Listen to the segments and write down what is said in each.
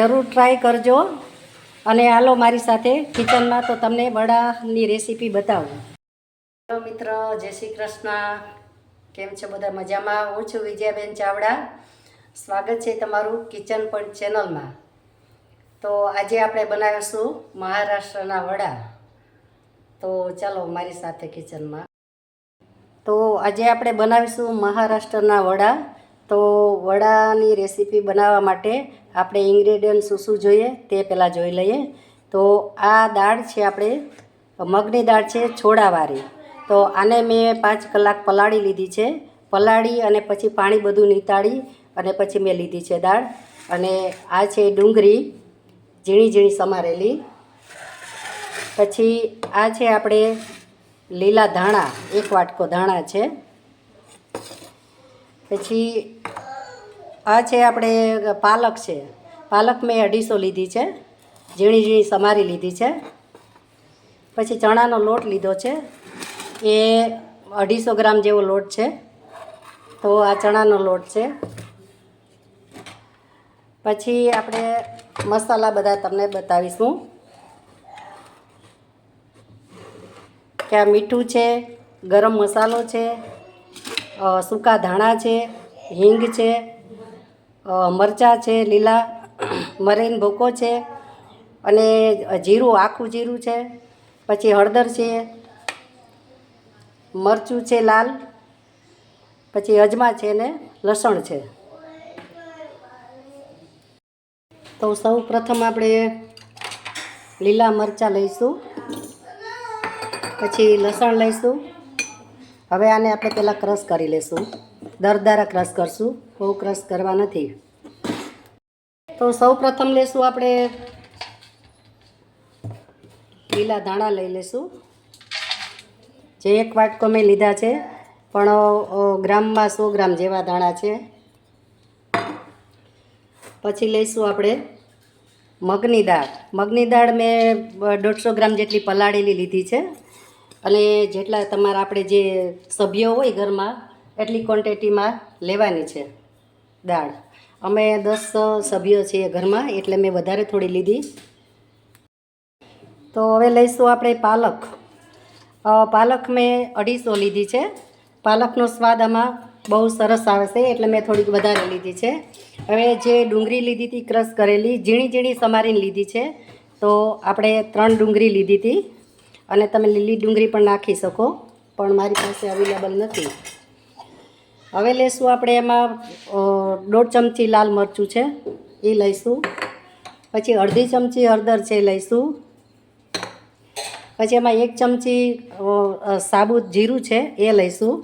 જરૂર ટ્રાય કરજો. અને હાલો મારી સાથે કિચનમાં તો તમને વડાની રેસીપી બતાવું. હેલો મિત્ર, જય શ્રી કૃષ્ણ. કેમ છો બધા? મજામાં? હું છું વિજયાબેન ચાવડા. સ્વાગત છે તમારું કિચન પોઈન્ટ ચેનલમાં. તો આજે આપણે બનાવીશું મહારાષ્ટ્રના વડા. તો ચાલો મારી સાથે કિચનમાં. તો આજે આપણે બનાવીશું મહારાષ્ટ્રના વડા. તો વડાની રેસીપી બનાવવા માટે આપણે ઇન્ગ્રેડિયન્ટ શું શું જોઈએ તે પહેલાં જોઈ લઈએ. તો આ દાળ છે આપણે, મગની દાળ છે છોડાવાળી તો આને મેં પાંચ કલાક પલાળી લીધી છે. પલાળી અને પછી પાણી બધું નીતાળી અને પછી મેં લીધી છે દાળ. અને આ છે ડુંગળી, ઝીણી ઝીણી સમારેલી. પછી આ છે આપણે લીલા ધાણા, એક વાટકો ધાણા છે. પછી આ છે આપણે પાલક છે. પાલક મેં અઢીસો લીધી છે. ઝીણી ઝીણી સમારી લીધી છે. પછી ચણાનો લોટ લીધો છે. એ અઢીસો ગ્રામ જેવો લોટ છે. તો આ ચણાનો લોટ છે. પછી આપણે મસાલા બધા તમને બતાવીશું. કે આ મીઠું છે, ગરમ મસાલો છે સૂકા ધાણા છે, હિંગ છે મરચાં છે, લીલા મરીન ભૂકો છે અને જીરું, આખું જીરું છે, પછી હળદર છે, મરચું છે લાલ, પછી અજમા છે ને લસણ છે. તો સૌ પ્રથમ આપણે લીલા મરચાં લઈશું, પછી લસણ લઈશું. હવે આને આપણે પહેલાં ક્રશ કરી લઈશું દરદારા ક્રશ કરશું. બહુ ક્રશ કરવા નથી. તો સૌ પ્રથમ લઈશું આપણે લીલા ધાણા લઈ લઈશું જે એક વાટકો મેં લીધા છે, પણ ગ્રામમાં સો ગ્રામ જેવા ધાણા છે. પછી લઈશું આપણે મગની દાળ. મગની દાળ મેં દોઢસો ગ્રામ જેટલી પલાળેલી લીધી છે. અને જેટલા તમારા આપણે જે સભ્યો હોય ઘરમાં, એટલી ક્વોન્ટિટીમાં લેવાની છે દાળ. અમે દસ સભ્યો છીએ ઘરમાં, એટલે મેં વધારે થોડી લીધી. તો હવે લઈશું આપણે પાલક. પાલક મેં અઢીસો લીધી છે. પાલકનો સ્વાદ આમાં બહુ સરસ આવે છે, એટલે મેં થોડીક વધારે લીધી છે. હવે જે ડુંગળી લીધી હતી, ક્રશ કરેલી ઝીણી ઝીણી સમારીને લીધી છે. તો આપણે ત્રણ ડુંગળી લીધી હતી. અને તમે લીલી ડુંગળી પણ નાખી શકો, પણ મારી પાસે અવેલેબલ નથી. હવે લઈશું આપણે એમાં દોઢ ચમચી લાલ મરચું છે, એ લઈશું. પછી અડધી ચમચી હળદર છે એ લઈશું. પછી એમાં એક ચમચી સાબુત જીરું છે, એ લઈશું.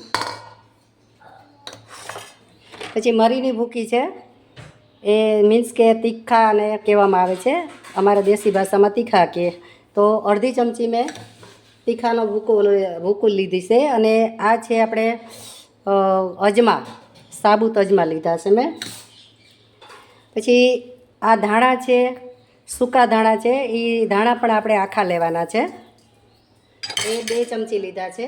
પછી મરીની ભૂકી છે, એ મીન્સ કે તીખા અને કહેવામાં આવે છે. અમારા દેશી ભાષામાં તીખા કે, તો અડધી ચમચી મેં તીખાનો ભૂકો ભૂકો લીધી છે અને આ છે આપણે અજમા, સાબુત અજમા લીધા છે મેં. પછી આ ધાણા છે, સૂકા ધાણા છે, એ ધાણા પણ આપણે આખા લેવાના છે. એ બે ચમચી લીધા છે.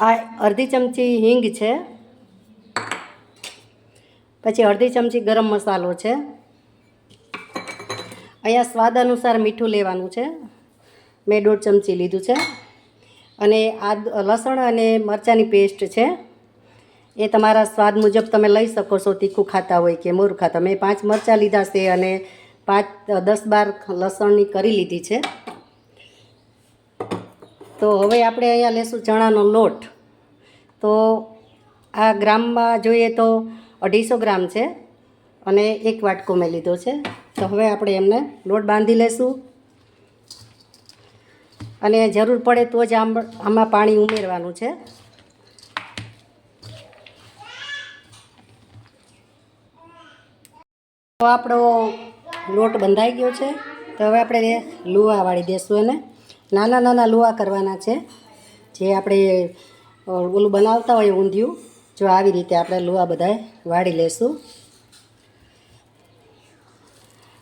આ અડધી ચમચી હિંગ છે. પછી અડધી ચમચી ગરમ મસાલો છે. અહીંયા સ્વાદ અનુસાર મીઠું લેવાનું છે. મેં દોઢ ચમચી લીધું છે. અને આ લસણ અને મરચાંની પેસ્ટ છે. એ તમારા સ્વાદ મુજબ તમે લઈ શકો છો, તીખું ખાતા હોય કે મોરું ખાતા. મેં પાંચ મરચાં લીધા છે અને પાંચ, દસ બાર લસણની કરી લીધી છે. તો હવે આપણે અહીંયા લેશું ચણાનો લોટ. તો આ ગ્રામમાં જોઈએ તો અઢીસો ગ્રામ છે અને એક વાટકો મેં લીધો છે. તો હવે આપણે એમને લોટ બાંધી લેશું. અને જરૂર પડે તો જ આમ આમાં પાણી ઉમેરવાનું છે. તો આપણો લોટ બંધાઈ ગયો છે. તો હવે આપણે લુવા વાળી દઈશું એને. નાના નાના લુવા કરવાના છે. જે આપણે ઓલું બનાવતા હોય ઊંધિયું, જો આવી રીતે આપણે લુવા બધાય વાળી લેશું.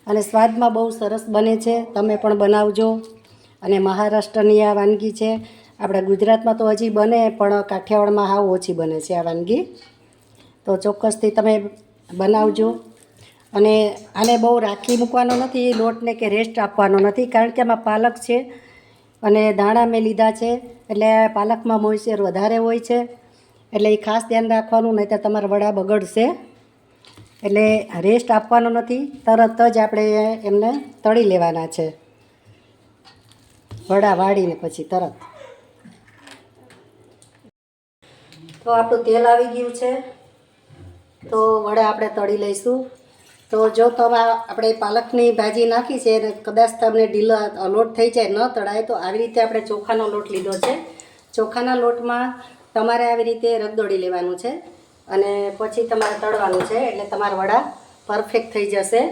અને સ્વાદમાં બહુ સરસ બને છે. તમે પણ બનાવજો. અને મહારાષ્ટ્રની આ વાનગી છે. આપણા ગુજરાતમાં તો હજી બને, પણ કાઠિયાવાડમાં હાવ ઓછી બને છે આ વાનગી. તો ચોક્કસથી તમે બનાવજો. અને આને બહુ રાખી મૂકવાનો નથી, લોટને કે રેસ્ટ આપવાનો નથી, કારણ કે આમાં પાલક છે અને દાણા મેં લીધા છે. એટલે પાલકમાં મોઇશ્ચર વધારે હોય છે. એટલે એ ખાસ ધ્યાન રાખવાનું નહીં તો તમારા વડા બગડશે. એટલે રેસ્ટ આપવાનો નથી, તરત જ આપણે એમને તળી લેવાના છે. વડા વાળીને પછી તરત. તો આપણું તેલ આવી ગયું છે. તો વડા આપણે તળી લઈશું. તો જો તમે આપણે પાલકની ભાજી નાખી છે અને કદાચ તમને ઢીલો લોટ થઈ જાય ન તળાય, તો આવી રીતે આપણે ચોખાનો લોટ લીધો છે. ચોખાના લોટમાં તમારે આવી રીતે રગદોડી લેવાનું છે અને પછી તમારે તળવાનું છે એટલે તમારા વડા પરફેક્ટ થઈ જશે.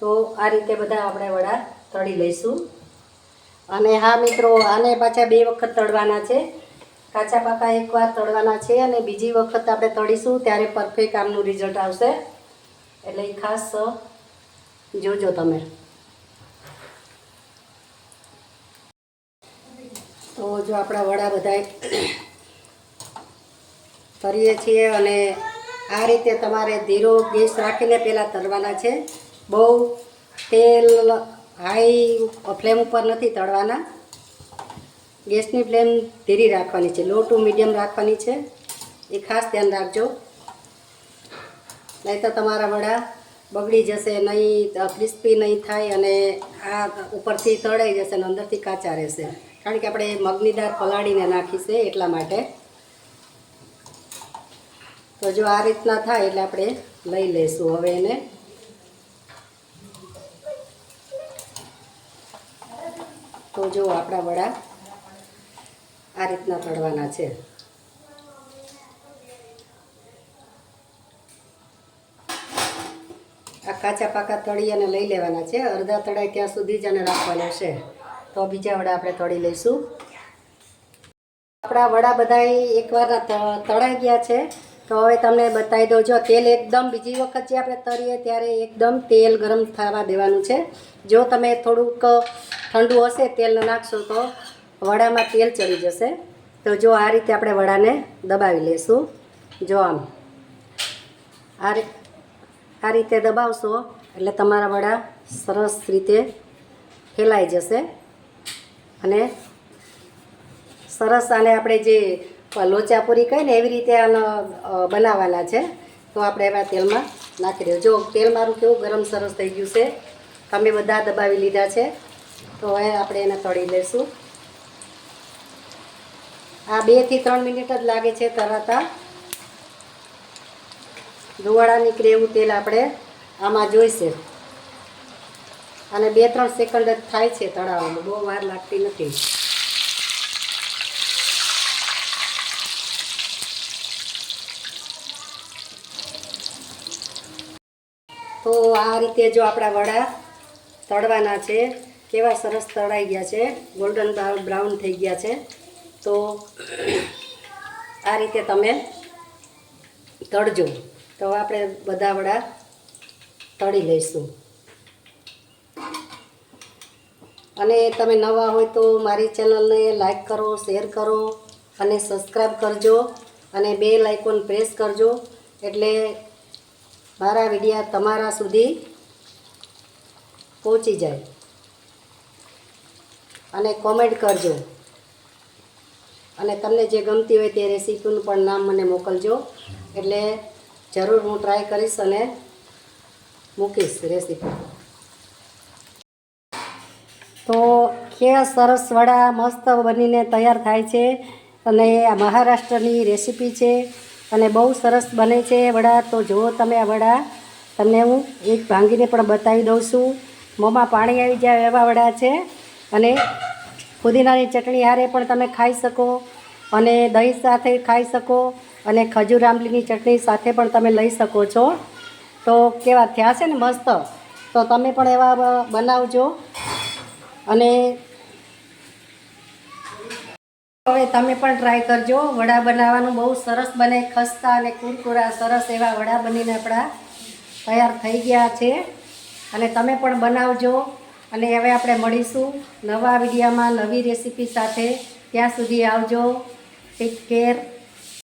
તો આ રીતે બધા આપણે વડા તળી લઈશું. અને હા મિત્રો, આને પાછા બે વખત તળવાના છે. કાચા પાકા એકવાર તળવાના છે અને બીજી વખત આપણે તળીશું ત્યારે પરફેક્ટ આમનું રિઝલ્ટ આવશે. એટલે એ ખાસ જોજો તમે. તો જો આપણા વડા બધા તરીએ છીએ અને આ રીતે તમારે ધીરો ગેસ રાખીને પહેલાં તળવાના છે. બહુ તેલ હાઈ ફ્લેમ ઉપર નથી તળવાના. ગેસની ફ્લેમ ધીરી રાખવાની છે. લો ટુ મીડિયમ રાખવાની છે. એ ખાસ ધ્યાન રાખજો. નહીં તો તમારા વડા બગડી જશે નહીં ક્રિસ્પી નહીં થાય અને આ ઉપરથી તળાઈ જશે અને અંદરથી કાચા રહેશે. કારણ કે આપણે મગની દાળ પલાળીને નાખી છે એટલા માટે. તો જો આ રીતના થાય એટલે આપણે લઈ લઈશું હવે એને. તો જો આપણા વડા આ રીતના તળવાના છે. આ કાચા પાકા તળી અને લઈ લેવાના છે. અડધા તળાય ત્યાં સુધી જ અને રાખવાના છે. તો બીજા વડા આપણે તળી લઈશું. આપણા વડા બધા એકવાર તળાઈ ગયા છે. તો હવે તમને બતાવી દઉં, જો તેલ એકદમ બીજી વખત જે આપણે તરીએ ત્યારે એકદમ તેલ ગરમ થવા દેવાનું છે. જો તમે થોડુંક ઠંડુ હશે, તેલ નાખશો તો વડામાં તેલ ચડી જશે. તો જો આ રીતે આપણે વડાને દબાવી લેશું. જો આમ આ રીતે દબાવશો એટલે તમારા વડા સરસ રીતે ફેલાઈ જશે. અને સરસ આને આપણે જે લોચા પૂરી કહીએ ને એવી રીતે આનો બનાવવાના છે. તો આપણે એવા તેલમાં નાખી દઉં જો તેલ મારું કેવું ગરમ સરસ થઈ ગયું છે તમે બધા દબાવી લીધા છે. તો હવે આપણે એને તળી લઈશું આ બેથી ત્રણ મિનિટ જ લાગે છે તરતા. ધુવાળા નીકળે એવું તેલ આપણે આમાં જોઈશે. અને બે ત્રણ સેકન્ડ જ થાય છે તળાવમાં. બહુ વાર લાગતી નથી. તો આ રીતે જો આપણા વડા તળવાના છે, કેવા સરસ તળાઈ ગયા છે ગોલ્ડન બ્રાઉન થઈ ગયા છે, તો આ રીતે તમે તળજો. તો આપણે બધા વડા તળી લઈશું. અને તમે નવા હોય તો મારી ચેનલને લાઈક કરો શેર કરો અને સબસ્ક્રાઈબ કરજો અને બે લાઇકોન પ્રેસ કરજો. એટલે મારા વિડીયા તમારા સુધી પહોંચી જાય. અને કોમેન્ટ કરજો. અને તમને જે ગમતી હોય તે રેસીપીનું પણ નામ મને મોકલજો. એટલે જરૂર હું ટ્રાય કરીશ અને મૂકીશ રેસીપી. તો કેવા સરસ વડા મસ્ત બનીને તૈયાર થાય છે. અને આ મહારાષ્ટ્રની રેસીપી છે. અને બહુ સરસ બને છે વડા. તો જુઓ તમે આ વડા. તમને હું એક ભાંગીને પણ બતાવી દઉં છું. મોંમાં પાણી આવી જાય એવા વડા છે. અને પુદીનાની ચટણી હારે પણ તમે ખાઈ શકો. અને દહીં સાથે ખાઈ શકો. અને ખજૂર આંબલીની ચટણી સાથે પણ તમે લઈ શકો છો. તો કેવા થયા છે ને મસ્ત. તો તમે પણ એવા બનાવજો. અને હવે તમે પણ ટ્રાય કરજો. વડા બનાવવાનું બહુ સરસ બને. ખસ્તા અને કુરકુરા સરસ એવા વડા બનીને આપણા તૈયાર થઈ ગયા છે. અને તમે પણ બનાવજો. અને હવે આપણે મળીશું નવા વિડીયામાં નવી રેસીપી સાથે. ત્યાં સુધી આવજો. Take care